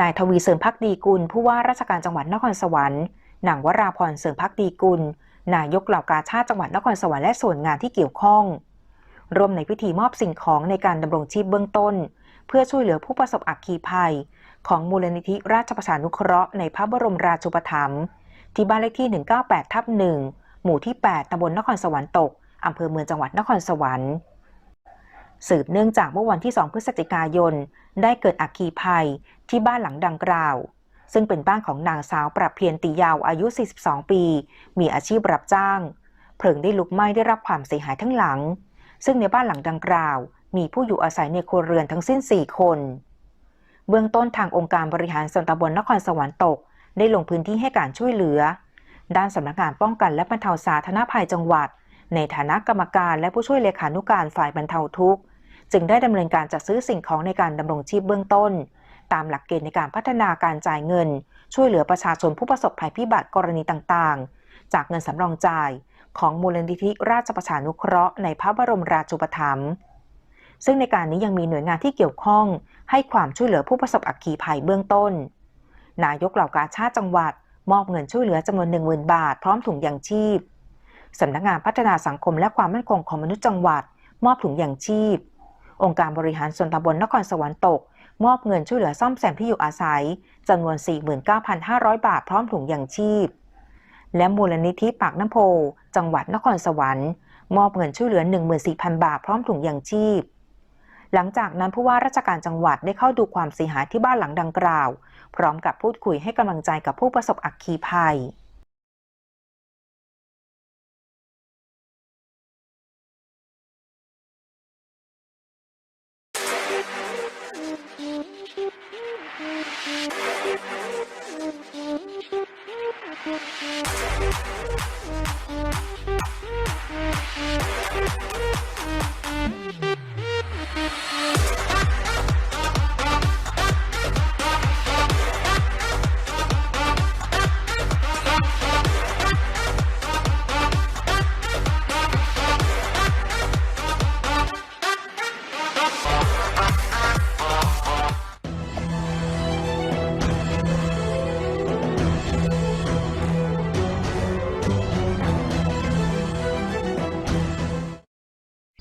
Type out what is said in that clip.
นายทวีเสริมพักดีกุล ผู้ว่าราชการจังหวัดนครสวรรค์นางวราพรเสริมพักดีกุล นายกเหล่ากาชาติจังหวัดนครสวรรค์และส่วนงานที่เกี่ยวข้อง ร่วมในพิธีมอบสิ่งของในการดำรงชีพเบื้องต้น เพื่อช่วยเหลือผู้ประสบอัคคีภัย ของมูลนิธิราชประชานุเคราะห์ในพระบรมราชูปถัมภ์ที่บ้านเลขที่ 198 ทับ 1 หมู่ที่ 8ตำบลนครสวรรค์ตกอำเภอเมืองจังหวัดนครสวรรค์ สืบเนื่องจากเมื่อวันที่ 2 พฤศจิกายน ได้เกิดอัคคีภัยที่บ้านหลังดังกล่าว ซึ่งเป็นบ้านของนางสาวปรับเพียรติยาวอายุ 42 ปี มีอาชีพรับจ้าง เพลิงได้ลุกไหม้ได้รับความเสียหายทั้งหลัง ซึ่งในบ้านหลังดังกล่าว มีผู้อยู่อาศัยในครัวเรือนทั้งสิ้น 4 คน เบื้องต้นทางองค์การบริหารส่วนตำบลนครสวรรค์ตก ได้ลงพื้นที่ให้การช่วยเหลือ ด้านสำนักงานป้องกันและบรรเทาสาธารณภัยจังหวัดในฐานะกรรมการและผู้ช่วยเลขานุการฝ่ายบรรเทาทุกข์ จึงได้ดำเนินการจัดซื้อสิ่งของในการดำรงชีพเบื้องต้น ตามหลักเกณฑ์ในการพัฒนาการจ่ายเงิน ช่วยเหลือประชาชนผู้ประสบภัยพิบัติกรณีต่างๆ จากเงินสำรองจ่าย ของมูลนิธิราชประชานุเคราะห์ในพระบรมราชูปถัมภ์ซึ่งในการนี้ยังมีหน่วยงานที่เกี่ยวข้อง ให้ความช่วยเหลือผู้ประสบอัคคีภัยเบื้องต้น นายกเหล่ากาชาติจังหวัด มอบเงินช่วยเหลือจำนวน10,000 บาท พร้อมถุงยางชีพสำนักงานพัฒนาสังคมและความมั่นคงของมนุษย์จังหวัด มอบถุงยางชีพ องค์การบริหารส่วนตำบลนครสวรรค์ตก มอบเงินช่วยเหลือซ่อมแซมที่อยู่อาศัยจำนวน 49,500 บาทพร้อมถุงยางชีพ และมูลนิธิปากน้ำโพ จังหวัดนครสวรรค์ มอบเงินช่วยเหลือ 14,000 บาทพร้อมถุงยางชีพ หลังจากนั้นผู้ว่าราชการจังหวัดได้เข้าดูความเสียหายที่บ้านหลังดังกล่าว พร้อมกับพูดคุยให้กำลังใจกับผู้ประสบอัคคีภัย Thank you.